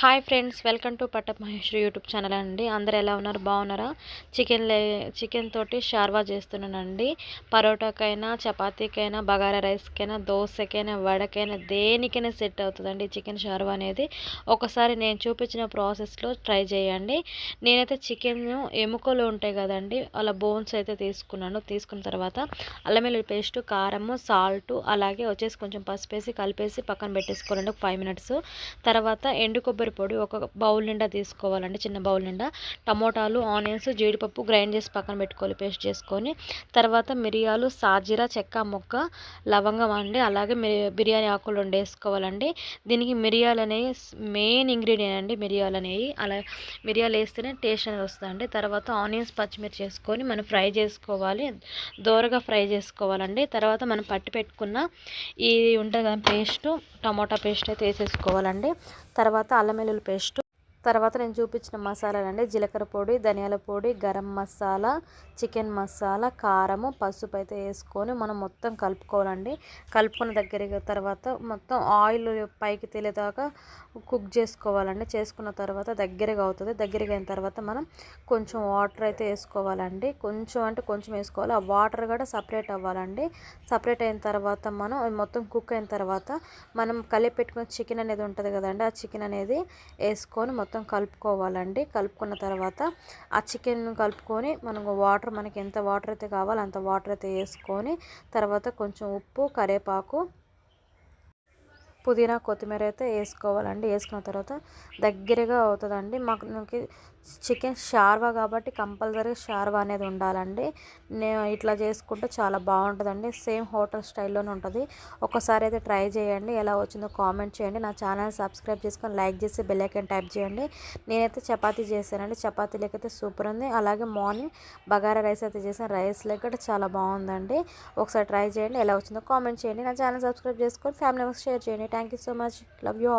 Hi friends welcome to పట్టప్ Maheshwari YouTube channel అండి. అందరు ఎలా ఉన్నారు? బాగున్నారా? చికెన్ లే చికెన్ తోటి షార్వా చేస్తున్నానండి. పరోటాకైనా చపాతీకైనా బగారా రైస్కైనా దోశకైనా వడకైనా దేనికైనా సెట్ అవుతుందండి చికెన్ షార్వా అనేది. ఒకసారి నేను చూపించిన ప్రాసెస్లో ట్రై చేయండి. నేనైతే చికెన్ ఎముకలు ఉంటాయి కదండి అలా బోన్స్ అయితే తీసుకున్నాను. తీసుకున్న తర్వాత అల్లం పేస్ట్ కారము సాల్ట్ అలాగే వచ్చేసి కొంచెం పసుపేసి కలిపేసి పక్కన పెట్టేసుకోవాలండి. ఒక ఫైవ్ మినిట్స్ తర్వాత ఎండు కొబ్బరి పొడి ఒక బౌల్ నిండా తీసుకోవాలండి చిన్న బౌల్ నిండా. టమోటాలు ఆనియన్స్ జీడిపప్పు గ్రైండ్ చేసి పక్కన పెట్టుకోవాలి పేస్ట్ చేసుకొని. తర్వాత మిరియాలు సాజీరా చెక్క మొక్క లవంగం అండి. అలాగే బిర్యానీ ఆకులు రెండు వేసుకోవాలండి. దీనికి మిరియాలు అనేవి మెయిన్ ఇంగ్రీడియంట్ అండి మిరియాలు అనేవి. అలా మిరియాలు వేస్తేనే టేస్ట్ అనేది వస్తుందండి. తర్వాత ఆనియన్స్ పచ్చిమిర్చి వేసుకొని మనం ఫ్రై చేసుకోవాలి. దోరగా ఫ్రై చేసుకోవాలండి. తర్వాత మనం పట్టి పెట్టుకున్న ఇది ఉంటుంది కదా పేస్ట్ టమాటా పేస్ట్ అయితే వేసేసుకోవాలండి. తర్వాత అల్లం వెల్లుల్లి పేస్ట్ తర్వాత నేను చూపించిన మసాలాలండి జీలకర్ర పొడి ధనియాల పొడి గరం మసాలా చికెన్ మసాలా కారము పసుపు అయితే వేసుకొని మనం మొత్తం కలుపుకోవాలండి. కలుపుకున్న దగ్గర తర్వాత మొత్తం ఆయిల్ పైకి తెలియదాకా కుక్ చేసుకోవాలండి. చేసుకున్న తర్వాత దగ్గరగా అవుతుంది. దగ్గరగా అయిన తర్వాత మనం కొంచెం వాటర్ అయితే వేసుకోవాలండి. కొంచెం అంటే కొంచెం వేసుకోవాలి. ఆ వాటర్ కూడా సపరేట్ అవ్వాలండి. సపరేట్ అయిన తర్వాత మనం మొత్తం కుక్ అయిన తర్వాత మనం కలిపి పెట్టుకున్న చికెన్ అనేది ఉంటుంది కదండి. ఆ చికెన్ అనేది వేసుకొని మొత్తం మొత్తం కలుపుకోవాలండి. కలుపుకున్న తర్వాత ఆ చికెన్ కలుపుకొని మనకు వాటర్ మనకి ఎంత వాటర్ అయితే కావాలో అంత వాటర్ అయితే వేసుకొని తర్వాత కొంచెం ఉప్పు కరివేపాకు పుదీనా కొత్తిమీర అయితే వేసుకోవాలండి. వేసుకున్న తర్వాత దగ్గరగా అవుతుందండి. మాకు చికెన్ షార్వా కాబట్టి కంపల్సరీ షార్వా అనేది ఉండాలండి. నేను ఇట్లా చేసుకుంటే చాలా బాగుంటుందండి. సేమ్ హోటల్ స్టైల్లోనే ఉంటుంది. ఒకసారి అయితే ట్రై చేయండి. ఎలా వచ్చిందో కామెంట్ చేయండి. నా ఛానల్ సబ్స్క్రైబ్ చేసుకొని లైక్ చేసి బెల్లైకన్ టైప్ చేయండి. నేనైతే చపాతీ చేశానండి. చపాతీ అయితే సూపర్ ఉంది. అలాగే మార్నింగ్ బగారా రైస్ అయితే చేశాను. రైస్ లెక్క చాలా బాగుందండి. ఒకసారి ట్రై చేయండి. ఎలా వచ్చిందో కామెంట్ చేయండి. నా ఛానల్ సబ్స్క్రైబ్ చేసుకొని ఫ్యామిలీ మెంబర్స్ షేర్ చేయండి. Thank you so much. Love you